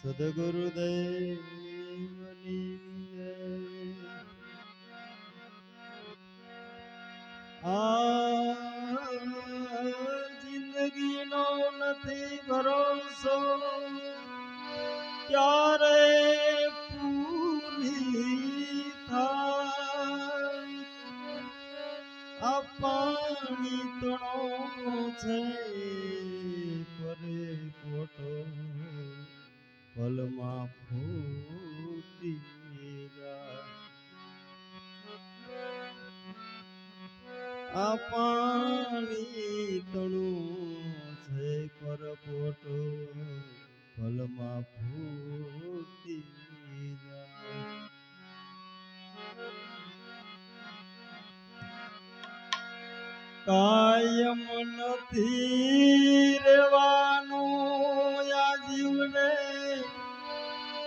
સદગુરુદેવની. આ જિંદગીનો નથી ભરોસો ક્યારે પૂરી થાય આ પાણી તણો છે પરે ખોટો પલમાં ફૂટી આ પાણી તણું છે પર ખોટો પલમાં ફૂટી કાયમ નથી રેવાનું આ જીવને.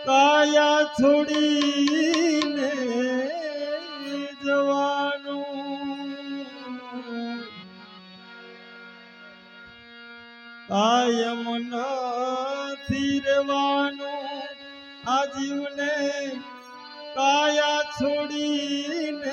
કાયા છોડીને જવાનું. કાયમ નથી રેવાનું આ જીવને કાયા છોડીને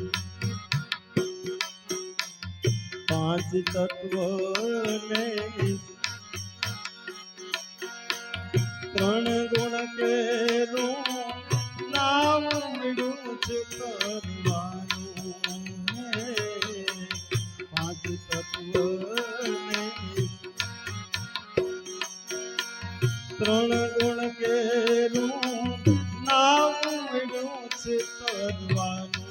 ને ત્રણ ગુણ કેરું નામ મળ્યું છે કરવાનું. પાંચ તત્વ ને ત્રણ ગુણ કેરું નામ મળ્યું છે કરવાનું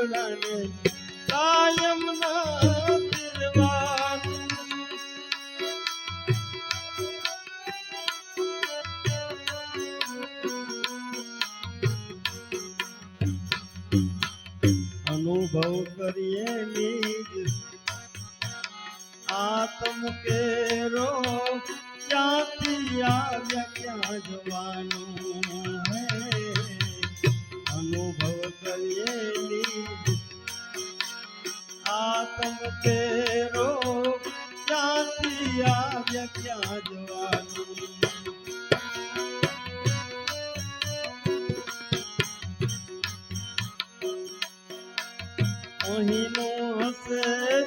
જીવડાને કાયમ ના રહેવાનું અનુભવ કરીએ નિજ આત્મ કેરો ક્યાંથી આવ્યા ક્યાં જવાનું આત્મ કેરો ક્યાંથી આવ્યા ક્યાં જવાનું. અહીંનું હશે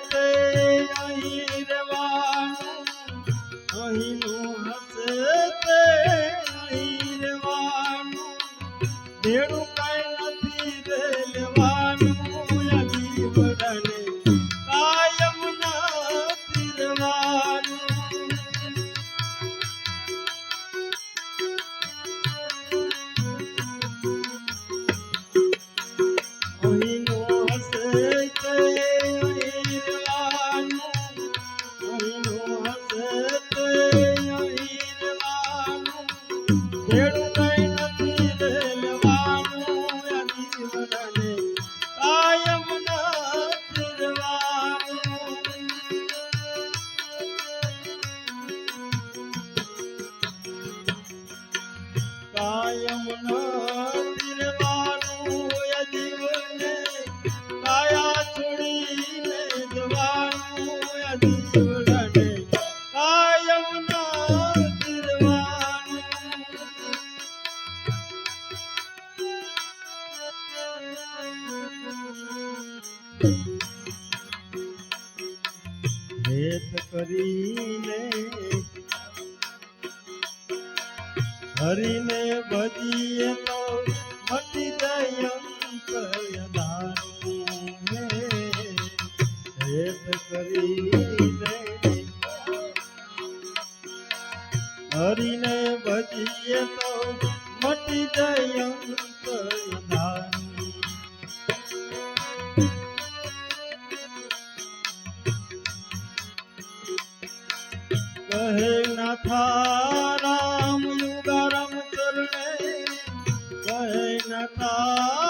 તે અહીં રહેવાનું. અહીંનું ભેદ કરીને હરીને ભજીએ તો મટી જાય ભેદ કરીને હરીને ભજીએ તો મટી જાય નથા રામ યુગારામ કરણે કહે નથા